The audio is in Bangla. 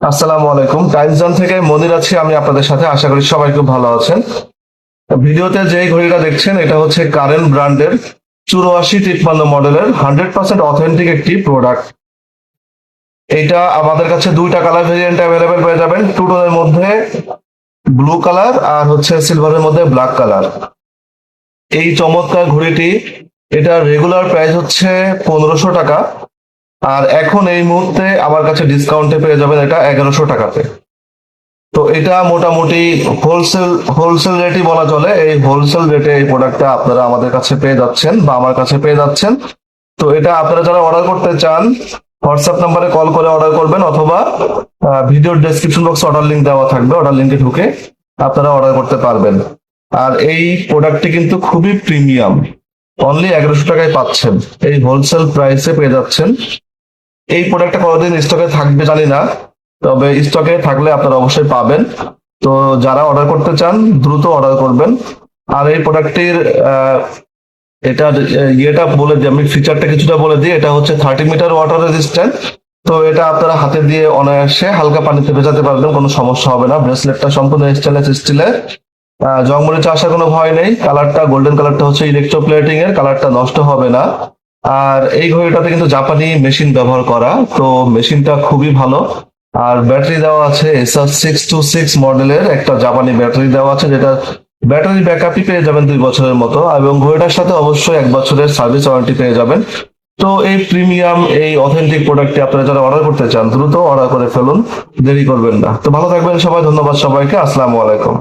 আসসালামু আলাইকুম। টাইমজন থেকে মনির আছি, আমি আপনাদের সাথে। আশা করি সবাই খুব ভালো আছেন। ভিডিওতে যে ঘড়িটা দেখছেন, এটা হচ্ছে কারেন্ট ব্র্যান্ডের চুরাশি তিপ্পান্ন মডেলের হান্ড্রেড পার্সেন্ট অথেন্টিক একটি প্রোডাক্ট। এটা আমাদের কাছে দুইটা কালার ভেরিয়েন্ট অ্যাভেলেবেল পেয়ে যাবেন। টু মধ্যে ব্লু কালার আর হচ্ছে সিলভারের মধ্যে ব্ল্যাক কালার এই চমৎকার ঘড়িটি এটার রেগুলার প্রাইস হচ্ছে পনেরোশো টাকা। আর এখন এই মুহূর্তে আমার কাছে ডিসকাউন্টে পেয়ে যাবেন এটা এগারোশো টাকাতে। তো এটা মোটামুটি হোলসেল হোলসেল রেটই বলা চলে, এই হোলসেল রেটে এই প্রোডাক্টটা আপনারা আমাদের কাছে পেয়ে যাচ্ছেন বা আমার কাছে পেয়ে যাচ্ছেন। তো এটা আপনারা যারা অর্ডার করতে চান হোয়াটসঅ্যাপ নাম্বারে কল করে অর্ডার করবেন অথবা ভিডিওর ডেসক্রিপশন বক্সে অর্ডার লিঙ্ক দেওয়া থাকবে অর্ডার লিঙ্কে ঢুকে আপনারা অর্ডার করতে পারবেন। আর এই প্রোডাক্টটি কিন্তু খুবই প্রিমিয়াম অনলি এগারোশো টাকায় পাচ্ছেন। এই হোলসেল প্রাইসে পেয়ে যাচ্ছেন। এই প্রোডাক্টটা কতদিন স্টকে থাকবে, জানি না। তবে স্টকে থাকলে আপনারা অবশ্যই পাবেন। তো যারা অর্ডার করতে চান, দ্রুত অর্ডার করবেন। আর এই প্রোডাক্টটির এটা ইয়েটা বলে দিই, আমি ফিচারটা কিছুটা বলে দিই। এটা হচ্ছে থার্টি মিটার ওয়াটার রেজিস্ট্যান্ট তো এটা আপনারা হাতে দিয়ে অনায়াসে হালকা পানিতে ভেজাতে পারবেন, কোনো সমস্যা হবে না। ব্রেসলেটটা সম্পূর্ণ স্টেনলেস স্টিলের জংমরিচে আসার কোনো ভয় নেই। কালারটা গোল্ডেন কালারটা হচ্ছে ইলেকট্রোপ্লেটিং এর কালারটা নষ্ট হবে না। আর এই ঘড়িটাতে কিন্তু জাপানি মেশিন ব্যবহার করা, তো মেশিনটা খুবই ভালো। আর ব্যাটারি দেওয়া আছে এসআর সিক্স টু সিক্স মডেলের একটা জাপানি ব্যাটারি দেওয়া আছে, যেটা ব্যাটারি ব্যাকআপই পেয়ে যাবেন দুই বছরের মতো। এবং ঘড়িটার সাথে অবশ্যই এক বছরের সার্ভিস ওয়ারেন্টি পেয়ে যাবেন। তো এই প্রিমিয়াম এই অথেন্টিক প্রোডাক্টটি আপনারা যারা অর্ডার করতে চান, দ্রুত অর্ডার করে ফেলুন। দেরি করবেন না। তো ভালো থাকবেন সবাই, ধন্যবাদ সবাইকে। আসসালামু আলাইকুম।